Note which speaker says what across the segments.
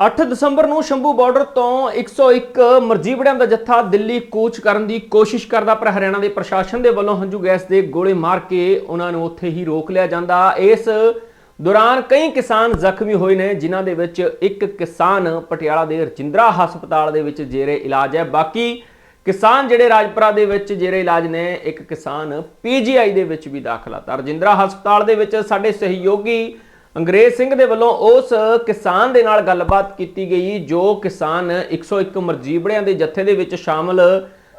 Speaker 1: 8 ਦਸੰਬਰ ਨੂੰ ਸ਼ੰਭੂ ਬਾਰਡਰ ਤੋਂ 101 ਮਰਜੀਵੜਿਆਂ ਦਾ ਜੱਥਾ ਦਿੱਲੀ ਕੂਚ ਕਰਨ ਦੀ ਕੋਸ਼ਿਸ਼ ਕਰਦਾ, ਪਰ ਹਰਿਆਣਾ ਦੇ ਪ੍ਰਸ਼ਾਸਨ ਦੇ ਵੱਲੋਂ ਹੰਝੂ ਗੈਸ ਦੇ ਗੋਲੇ ਮਾਰ ਕੇ ਉਹਨਾਂ ਨੂੰ ਉੱਥੇ ਹੀ ਰੋਕ ਲਿਆ ਜਾਂਦਾ। ਇਸ ਦੌਰਾਨ ਕਈ ਕਿਸਾਨ ਜ਼ਖਮੀ ਹੋਏ ਨੇ, ਜਿਨ੍ਹਾਂ ਦੇ ਵਿੱਚ ਇੱਕ ਕਿਸਾਨ ਪਟਿਆਲਾ ਦੇ ਰਜਿੰਦਰਾ ਹਸਪਤਾਲ ਦੇ ਵਿੱਚ ਜੇਰੇ ਇਲਾਜ ਹੈ। ਬਾਕੀ ਕਿਸਾਨ ਜਿਹੜੇ ਰਾਜਪੁਰਾ ਦੇ ਵਿੱਚ ਜੇਰੇ ਇਲਾਜ ਨੇ, ਇੱਕ ਕਿਸਾਨ ਪੀਜੀਆਈ ਦੇ ਵਿੱਚ ਵੀ ਦਾਖਲਾ। ਤਾਂ ਰਜਿੰਦਰਾ ਹਸਪਤਾਲ ਦੇ ਵਿੱਚ ਸਾਡੇ ਸਹਿਯੋਗੀ ਅੰਗਰੇਜ਼ ਸਿੰਘ ਦੇ ਵੱਲੋਂ ਉਸ ਕਿਸਾਨ ਦੇ ਨਾਲ ਗੱਲਬਾਤ ਕੀਤੀ ਗਈ, ਜੋ ਕਿਸਾਨ 101 ਮਰਜੀਬੜਿਆਂ ਦੇ ਜੱਥੇ ਦੇ ਵਿੱਚ ਸ਼ਾਮਲ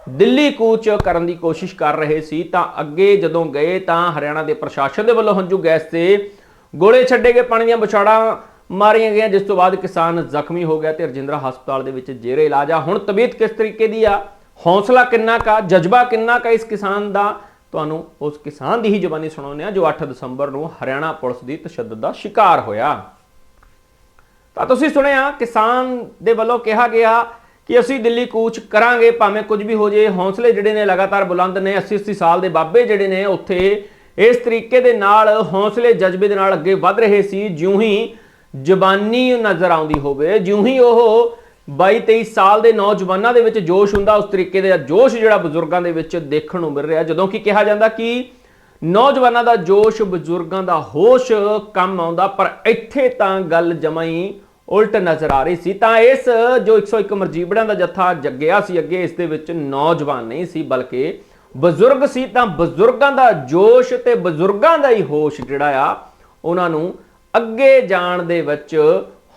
Speaker 1: ਦਿੱਲੀ ਕੂਚ ਕਰਨ ਦੀ ਕੋਸ਼ਿਸ਼ ਕਰ ਰਹੇ ਸੀ। ਤਾਂ ਅੱਗੇ ਜਦੋਂ ਗਏ ਤਾਂ ਹਰਿਆਣਾ ਦੇ ਪ੍ਰਸ਼ਾਸਨ ਦੇ ਵੱਲੋਂ ਹੰਝੂ ਗੈਸ ਤੇ ਗੋਲੇ ਛੱਡੇ ਗਏ, ਪਾਣੀ ਦੀਆਂ ਬਛਾੜਾਂ ਮਾਰੀਆਂ ਗਈਆਂ, ਜਿਸ ਤੋਂ ਬਾਅਦ ਕਿਸਾਨ ਜ਼ਖਮੀ ਹੋ ਗਿਆ ਤੇ ਰਜਿੰਦਰਾ ਹਸਪਤਾਲ ਦੇ ਵਿੱਚ ਜੇਰੇ ਇਲਾਜ ਆ। ਹੁਣ ਤਬੀਅਤ ਕਿਸ ਤਰੀਕੇ ਦੀ ਆ? ਹੌਸਲਾ ਕਿੰਨਾ ਕਾ ਜਜ਼ਬਾ ਕਿੰਨਾ ਕਾ ਇਸ ਕਿਸਾਨ ਦਾ? ਤੁਹਾਨੂੰ ਉਸ ਕਿਸਾਨ ਦੀ ਹੀ ਜ਼ੁਬਾਨੀ ਸੁਣਾਉਂਦੇ ਆ ਜੋ 8 ਦਸੰਬਰ ਨੂੰ ਹਰਿਆਣਾ ਪੁਲਿਸ ਦੀ ਤਸ਼ੱਦਦ ਦਾ ਸ਼ਿਕਾਰ ਹੋਇਆ। ਤਾਂ ਤੁਸੀਂ ਸੁਣਿਆ, ਕਿਸਾਨ ਦੇ ਵੱਲੋਂ ਕਿਹਾ ਗਿਆ ਕਿ ਅਸੀਂ ਦਿੱਲੀ ਕੂਚ ਕਰਾਂਗੇ, ਭਾਵੇਂ ਕੁਝ ਵੀ ਹੋ ਜੇ। ਹੌਸਲੇ ਜਿਹੜੇ ਨੇ ਲਗਾਤਾਰ ਬੁਲੰਦ ਨੇ 80 80 ਸਾਲ ਦੇ ਬਾਬੇ ਜਿਹੜੇ ਨੇ, ਉੱਥੇ ਇਸ ਤਰੀਕੇ ਦੇ ਨਾਲ ਹੌਸਲੇ ਜਜ਼ਬੇ ਦੇ ਨਾਲ ਅੱਗੇ ਵਧ ਰਹੇ ਸੀ। ਜਿਉਂ ਹੀ ਜ਼ਬਾਨੀ ਨਜ਼ਰ ਆਉਂਦੀ ਹੋਵੇ, ਜਿਉਂ ਹੀ ਉਹ 22 23 ਸਾਲ ਦੇ ਨੌਜਵਾਨਾਂ ਦੇ ਵਿੱਚ ਜੋਸ਼ ਹੁੰਦਾ, ਉਸ ਤਰੀਕੇ ਦਾ ਜੋਸ਼ ਜਿਹੜਾ ਬਜ਼ੁਰਗਾਂ ਦੇ ਵਿੱਚ ਦੇਖਣ ਨੂੰ ਮਿਲ ਰਿਹਾ। ਜਦੋਂ ਕਿ ਕਿਹਾ ਜਾਂਦਾ ਕਿ ਨੌਜਵਾਨਾਂ ਦਾ ਜੋਸ਼ ਬਜ਼ੁਰਗਾਂ ਦਾ ਹੋਸ਼ ਕੰਮ ਆਉਂਦਾ, ਪਰ ਇੱਥੇ ਤਾਂ ਗੱਲ ਜਮਾਈ ਉਲਟ ਨਜ਼ਰ ਆ ਰਹੀ ਸੀ। ਤਾਂ ਇਸ ਜੋ 101 ਮਰਜੀਬੜਿਆਂ ਦਾ ਜੱਥਾ ਜੱਗਿਆ ਸੀ, ਅੱਗੇ ਇਸ ਦੇ ਵਿੱਚ ਨੌਜਵਾਨ ਨਹੀਂ ਸੀ, ਬਲਕਿ ਬਜ਼ੁਰਗ ਸੀ। ਤਾਂ ਬਜ਼ੁਰਗਾਂ ਦਾ ਜੋਸ਼ ਤੇ ਬਜ਼ੁਰਗਾਂ ਦਾ ਹੀ ਹੋਸ਼ ਜਿਹੜਾ ਆ, ਉਹਨਾਂ ਨੂੰ ਅੱਗੇ ਜਾਣ ਦੇ ਵਿੱਚ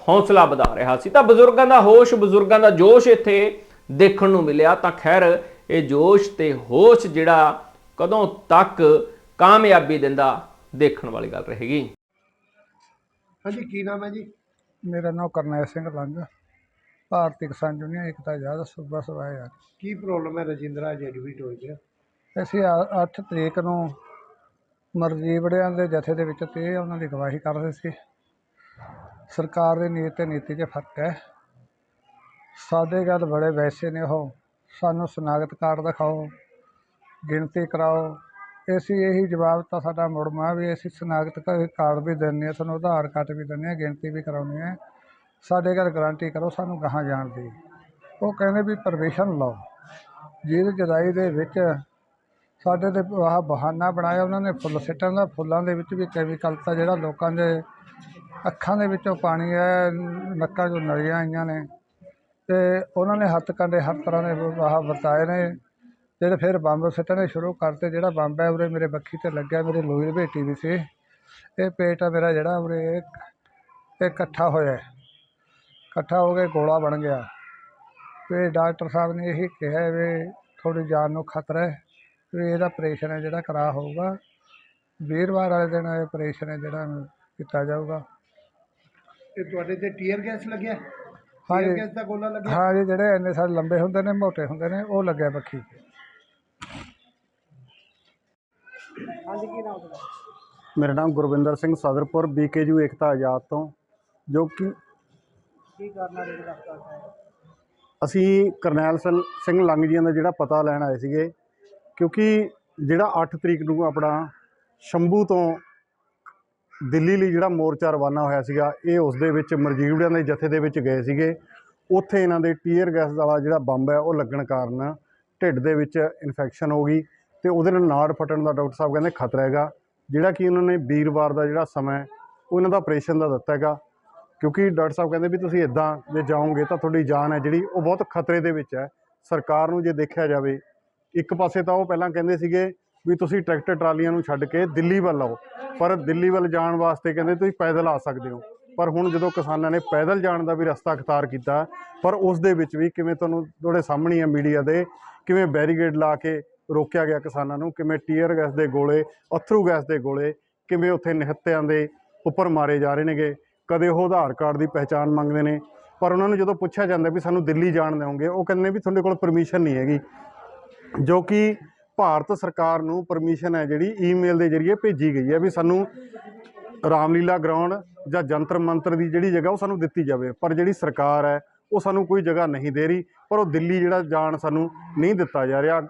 Speaker 1: ਹੌਸਲਾ ਵਧਾ ਰਿਹਾ ਸੀ। ਤਾਂ ਬਜ਼ੁਰਗਾਂ ਦਾ ਹੋਸ਼ ਬਜ਼ੁਰਗਾਂ ਦਾ ਜੋਸ਼ ਇੱਥੇ ਦੇਖਣ ਨੂੰ ਮਿਲਿਆ। ਤਾਂ ਖੈਰ ਇਹ ਜੋਸ਼ ਤੇ ਹੋਸ਼ ਜਿਹੜਾ ਕਦੋਂ ਤੱਕ ਕਾਮਯਾਬੀ ਦਿੰਦਾ ਦੇਖਣ ਵਾਲੀ ਗੱਲ ਰਹੇਗੀ।
Speaker 2: ਹਾਂਜੀ ਕੀ ਨਾਮ ਹੈ ਜੀ?
Speaker 3: ਮੇਰਾ ਨਾਮ ਕਰਨੈਲ ਸਿੰਘ ਲੰਗ ਭਾਰਤੀ ਕਿਸਾਨ ਯੂਨੀਅਨ ਏਕਤਾ ਆਜ਼ਾਦ ਸੂਬਾ ਸਭਾ
Speaker 2: ਕੀ ਪ੍ਰੋਬਲਮ ਹੈ ਰਜਿੰਦਰਾ ਜੇਡੀਵੀ ਟੋਲ 'ਚ
Speaker 3: ਅਸੀਂ 8 ਤਰੀਕ ਨੂੰ ਮਰਜੀਵੜਿਆਂ ਦੇ ਜਥੇ ਦੇ ਵਿੱਚ ਤੇ ਉਹਨਾਂ ਦੀ ਗਵਾਹੀ ਕਰ ਰਹੇ ਸੀ। ਸਰਕਾਰ ਦੀ ਨੀਤ ਅਤੇ ਨੀਤੀ 'ਚ ਫ਼ਰਕ ਹੈ। ਸਾਡੇ ਗੱਲ ਬੜੇ ਵੈਸੇ ਨੇ ਉਹ। ਸਾਨੂੰ ਸ਼ਨਾਖਤ ਕਾਰਡ ਦਿਖਾਓ, ਗਿਣਤੀ ਕਰਾਓ। ਅਸੀਂ ਇਹੀ ਜਵਾਬ ਤਾਂ ਸਾਡਾ ਮੁੜਮਾ ਵੀ ਅਸੀਂ ਸ਼ਨਾਖਤ ਕਾਰਡ ਵੀ ਦਿੰਦੇ ਹਾਂ ਤੁਹਾਨੂੰ ਆਧਾਰ ਕਾਰਡ ਵੀ ਦਿੰਦੇ ਹਾਂ, ਗਿਣਤੀ ਵੀ ਕਰਾਉਂਦੇ ਹਾਂ। ਸਾਡੇ ਘਰ ਗਾਰੰਟੀ ਕਰੋ ਸਾਨੂੰ ਗਾਹਾਂ ਜਾਣ ਦੀ। ਉਹ ਕਹਿੰਦੇ ਵੀ ਪਰਮਿਸ਼ਨ ਲਓ। ਜਿਹਦੇ ਜਦਾਈ ਦੇ ਵਿੱਚ ਸਾਡੇ ਤੇ ਆਹ ਬਹਾਨਾ ਬਣਾਇਆ, ਉਹਨਾਂ ਨੇ ਫੁੱਲ ਸਿੱਟਣ ਦਾ। ਫੁੱਲਾਂ ਦੇ ਵਿੱਚ ਵੀ ਕੈਮੀਕਲ ਤਾਂ ਜਿਹੜਾ ਲੋਕਾਂ ਦੇ ਅੱਖਾਂ ਦੇ ਵਿੱਚੋਂ ਪਾਣੀ ਹੈ, ਨੱਕਾਂ 'ਚੋਂ ਨਲੀਆਂ ਆਈਆਂ ਨੇ। ਅਤੇ ਉਹਨਾਂ ਨੇ ਹੱਥ ਕੰਡੇ ਹਰ ਤਰ੍ਹਾਂ ਦੇ ਆਹ ਵਰਤਾਏ ਨੇ। ਜਿਹੜੇ ਫਿਰ ਬੰਬ ਸਿੱਟਣੇ ਸ਼ੁਰੂ ਕਰਤੇ, ਜਿਹੜਾ ਬੰਬ ਹੈ ਉਰੇ ਮੇਰੇ ਬੱਖੀ ਤੇ ਲੱਗਿਆ, ਮੇਰੇ ਲੋਈ ਦੀ ਵੀ ਸੀ। ਇਹ ਪੇਟ ਆ ਮੇਰਾ ਜਿਹੜਾ, ਉਰੇ ਇਹ ਇਕੱਠਾ ਹੋਇਆ ਇਕੱਠਾ ਹੋ ਕੇ ਗੋਲਾ ਬਣ ਗਿਆ। ਤੇ ਡਾਕਟਰ ਸਾਹਿਬ ਨੇ ਇਹੀ ਕਿਹਾ ਵੀ ਤੁਹਾਡੀ ਜਾਨ ਨੂੰ ਖਤਰਾ ਹੈ, ਵੀ ਇਹਦਾ ਆਪਰੇਸ਼ਨ ਹੈ ਜਿਹੜਾ ਕਰਾ ਹੋਊਗਾ। ਵੀਰਵਾਰ ਵਾਲੇ ਦਿਨ ਇਹ ਆਪਰੇਸ਼ਨ ਹੈ ਜਿਹੜਾ ਕੀਤਾ ਜਾਊਗਾ।
Speaker 2: ਤੇ ਤੁਹਾਡੇ ਤੇ ਟੀਅਰ ਗੈਸ ਲੱਗਿਆ?
Speaker 3: ਹਾਂਜੀ।
Speaker 2: ਟੀਅਰ ਗੈਸ ਦਾ ਗੋਲਾ ਲੱਗਿਆ?
Speaker 3: ਹਾਂ ਜੀ ਜਿਹੜੇ ਇੰਨੇ ਸਾਰੇ ਲੰਬੇ ਹੁੰਦੇ ਨੇ ਮੋਟੇ ਹੁੰਦੇ ਨੇ ਉਹ ਲੱਗਿਆ ਬੱਖੀ 'ਤੇ
Speaker 4: ਮੇਰਾ ਨਾਮ ਗੁਰਵਿੰਦਰ ਸਿੰਘ ਸਦਰਪੁਰ ਬੀਕੇਯੂ ਏਕਤਾ ਆਜ਼ਾਦ ਤੋਂ ਜੋ ਕਿ
Speaker 2: ਕੀ ਕਰਨਾ ਰੇਡ
Speaker 4: ਅਸੀਂ ਕਰਨੈਲ ਸਿੰਘ ਸਿੰਘ ਲੰਗ ਜੀਆਂ ਦਾ ਜਿਹੜਾ ਪਤਾ ਲੈਣ ਆਏ ਸੀਗੇ ਕਿਉਂਕਿ ਜਿਹੜਾ 8 ਤਰੀਕ ਨੂੰ ਆਪਣਾ ਸ਼ੰਭੂ ਤੋਂ ਦਿੱਲੀ ਲਈ ਜਿਹੜਾ ਮੋਰਚਾ ਰਵਾਨਾ ਹੋਇਆ ਸੀਗਾ ਇਹ ਉਸ ਦੇ ਵਿੱਚ ਮਰਜੀਵੜਿਆਂ ਦੇ ਜਥੇ ਦੇ ਵਿੱਚ ਗਏ ਸੀਗੇ। ਉੱਥੇ ਇਹਨਾਂ ਦੇ ਟੀਅਰ ਗੈਸ ਵਾਲਾ ਜਿਹੜਾ ਬੰਬ ਹੈ ਉਹ ਲੱਗਣ ਕਾਰਨ ਢਿੱਡ ਦੇ ਵਿੱਚ ਇਨਫੈਕਸ਼ਨ ਹੋ ਗਈ ਤੇ ਉਹਦੇ ਨਾਲ ਨਾੜ ਫਟਣ ਦਾ ਡਾਕਟਰ ਸਾਹਿਬ ਕਹਿੰਦੇ ਖਤਰਾ ਹੈਗਾ। ਜਿਹੜਾ ਕਿ ਉਹਨਾਂ ਨੇ ਵੀਰਵਾਰ ਦਾ ਜਿਹੜਾ ਸਮਾਂ ਹੈ, ਉਹ ਇਹਨਾਂ ਦਾ ਆਪਰੇਸ਼ਨ ਦਾ ਦਿੱਤਾ ਹੈਗਾ। ਕਿਉਂਕਿ ਡਾਕਟਰ ਸਾਹਿਬ ਕਹਿੰਦੇ ਵੀ ਤੁਸੀਂ ਇਦਾਂ ਜੇ ਜਾਓਗੇ ਤਾਂ ਤੁਹਾਡੀ ਜਾਨ ਹੈ ਜਿਹੜੀ ਉਹ ਬਹੁਤ ਖਤਰੇ ਦੇ ਵਿੱਚ ਹੈ। ਸਰਕਾਰ ਨੂੰ ਜੇ ਦੇਖਿਆ ਜਾਵੇ ਇੱਕ ਪਾਸੇ ਤਾਂ ਉਹ ਪਹਿਲਾਂ ਕਹਿੰਦੇ ਸੀਗੇ ਵੀ ਤੁਸੀਂ ਟਰੈਕਟਰ ਟਰਾਲੀਆਂ ਨੂੰ ਛੱਡ ਕੇ ਦਿੱਲੀ ਵੱਲ ਆਓ। ਪਰ ਦਿੱਲੀ ਵੱਲ ਜਾਣ ਵਾਸਤੇ ਕਹਿੰਦੇ ਤੁਸੀਂ ਪੈਦਲ ਆ ਸਕਦੇ ਹੋ। ਪਰ ਹੁਣ ਜਦੋਂ ਕਿਸਾਨਾਂ ਨੇ ਪੈਦਲ ਜਾਣ ਦਾ ਵੀ ਰਸਤਾ ਅਖਤਿਆਰ ਕੀਤਾ, ਪਰ ਉਸ ਦੇ ਵਿੱਚ ਵੀ ਕਿਵੇਂ ਤੁਹਾਨੂੰ ਤੁਹਾਡੇ ਸਾਹਮਣੇ ਆ ਮੀਡੀਆ ਦੇ, ਕਿਵੇਂ ਬੈਰੀਗੇਡ ਲਾ ਕੇ ਰੋਕਿਆ ਗਿਆ ਕਿਸਾਨਾਂ ਨੂੰ, ਕਿਵੇਂ ਟੀਅਰ ਗੈਸ ਦੇ ਗੋਲੇ, ਅਥਰੂ ਗੈਸ ਦੇ ਗੋਲੇ, ਕਿਵੇਂ ਉੱਥੇ ਨਿਹੱਤਿਆਂ ਦੇ ਉੱਪਰ ਮਾਰੇ ਜਾ ਰਹੇ ਨੇਗੇ। ਕਦੇ ਉਹ ਆਧਾਰ ਕਾਰਡ ਦੀ ਪਹਿਚਾਣ ਮੰਗਦੇ ਨੇ। ਪਰ ਉਹਨਾਂ ਨੂੰ ਜਦੋਂ ਪੁੱਛਿਆ ਜਾਂਦਾ ਵੀ ਸਾਨੂੰ ਦਿੱਲੀ ਜਾਣ ਦਿਓਗੇ, ਉਹ ਕਹਿੰਦੇ ਵੀ ਤੁਹਾਡੇ ਕੋਲ ਪਰਮਿਸ਼ਨ ਨਹੀਂ ਹੈਗੀ। ਜੋ ਕਿ ਭਾਰਤ ਸਰਕਾਰ ਨੂੰ ਪਰਮਿਸ਼ਨ ਹੈ ਜਿਹੜੀ ਈਮੇਲ ਦੇ ਜ਼ਰੀਏ ਭੇਜੀ ਗਈ ਹੈ ਵੀ ਸਾਨੂੰ ਰਾਮਲੀਲਾ ਗਰਾਊਂਡ ਜਾਂ ਜੰਤਰ ਮੰਤਰ ਦੀ ਜਿਹੜੀ ਜਗ੍ਹਾ ਉਹ ਸਾਨੂੰ ਦਿੱਤੀ ਜਾਵੇ। ਪਰ ਜਿਹੜੀ ਸਰਕਾਰ ਹੈ, ਉਹ ਸਾਨੂੰ ਕੋਈ ਜਗ੍ਹਾ ਨਹੀਂ ਦੇ ਰਹੀ, ਪਰ ਉਹ ਦਿੱਲੀ ਜਿਹੜਾ ਜਾਣ ਸਾਨੂੰ ਨਹੀਂ ਦਿੱਤਾ ਜਾ ਰਿਹਾ।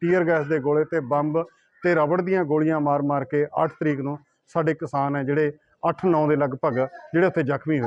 Speaker 4: ਟੀਅਰ ਗੈਸ ਦੇ ਗੋਲੇ ਤੇ ਬੰਬ ਤੇ ਰਬੜ ਦੀਆਂ ਗੋਲੀਆਂ ਮਾਰ ਮਾਰ ਕੇ 8 ਤਰੀਕ ਨੂੰ ਸਾਡੇ ਕਿਸਾਨ ਹੈ ਜਿਹੜੇ 8-9 ਦੇ ਲਗਭਗ ਜਿਹੜੇ ਉੱਥੇ ਜ਼ਖਮੀ ਹੋਏ।